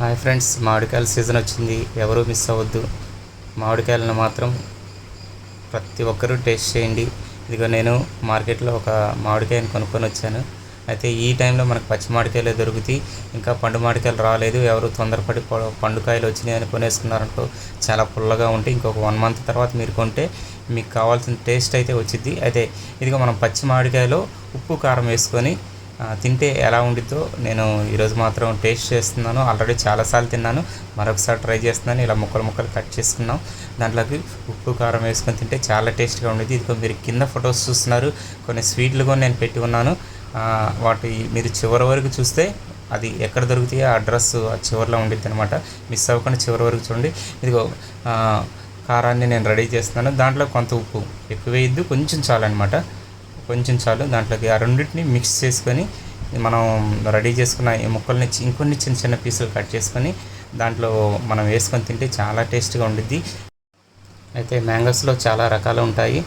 Hi friends మామిడికాయల season వచ్చింది. ఎవరూ miss అవ్వద్దు. మామిడికాయలను మాత్రం ప్రతి ఒక్కరూ టేస్ట్ చేయండి. ఇదిగో నేను మార్కెట్లో ఒక మామిడికాయని కొనుక్కొని వచ్చాను. అయితే ఈ టైంలో మనకు పచ్చి మామిడికాయలే దొరుకుతాయి. ఇంకా పండు మామిడికాయలు రాలేదు. ఎవరు తొందరపడి పండుకాయలు వచ్చినాయి అని కొనేసుకున్నారంటూ చాలా పుల్లగా ఉంటే ఇంకొక వన్ మంత్ తర్వాత మీరు కొంటే మీకు కావాల్సిన టేస్ట్ అయితే వచ్చింది అయితే ఇదిగో మనం పచ్చి మామిడికాయలో ఉప్పు కారం వేసుకొని తింటే ఎలా ఉండిద్దో నేను ఈరోజు మాత్రం టేస్ట్ చేస్తున్నాను. ఆల్రెడీ చాలాసార్లు తిన్నాను. మరొకసారి ట్రై చేస్తున్నాను. ఇలా ముక్కలు ముక్కలు కట్ చేసుకున్నాం. దాంట్లోకి ఉప్పు కారం వేసుకొని తింటే చాలా టేస్ట్గా ఉండేది ఇదిగో మీరు కింద ఫొటోస్ చూస్తున్నారు. కొన్ని స్వీట్లు కూడా నేను పెట్టి ఉన్నాను. వాటి మీరు చివరి వరకు చూస్తే అది ఎక్కడ దొరుకుతాయో ఆ అడ్రస్ ఆ చివరిలో ఉండిద్ది అనమాట మిస్ అవ్వకుండా చివరి వరకు చూడండి. ఇదిగో కారాన్ని నేను రెడీ చేస్తున్నాను. దాంట్లో కొంత ఉప్పు ఎక్కువ వేయద్దు. కొంచెం చాలన్నమాట కొంచెం చాలు దాంట్లోకి ఆ రెండింటిని మిక్స్ చేసుకొని మనం రెడీ చేసుకున్న ఈ ముక్కల్ని ఇంకొన్ని చిన్న చిన్న పీసులు కట్ చేసుకొని దాంట్లో మనం వేసుకొని తింటే చాలా టేస్ట్గా ఉండిద్ది. అయితే మ్యాంగోస్లో చాలా రకాలు ఉంటాయి.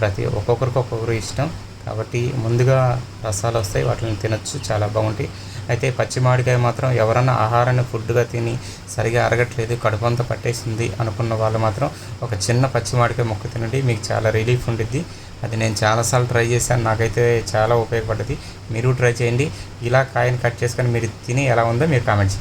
ప్రతి ఒక్కొక్కరికి ఒక్కొక్కరు ఇష్టం. కాబట్టి ముందుగా రసాలు వస్తాయి వాటిని తినొచ్చు చాలా బాగుంటాయి. అయితే పచ్చి మామిడికాయ మాత్రం ఎవరన్నా ఆహారాన్ని ఫుడ్గా తిని సరిగా అరగట్లేదు కడుపంతా పట్టేసింది అనుకున్న వాళ్ళు మాత్రం ఒక చిన్న పచ్చి మామిడికాయ ముక్క తినండి. మీకు చాలా రిలీఫ్ ఉండిద్ది. అది నేను చాలాసార్లు ట్రై చేశాను. నాకైతే చాలా ఉపయోగపడ్డది. మీరు ట్రై చేయండి. ఇలా కాయని కట్ చేసుకొని మీరు తిని ఎలా ఉందో మీరు కామెంట్ చేయండి.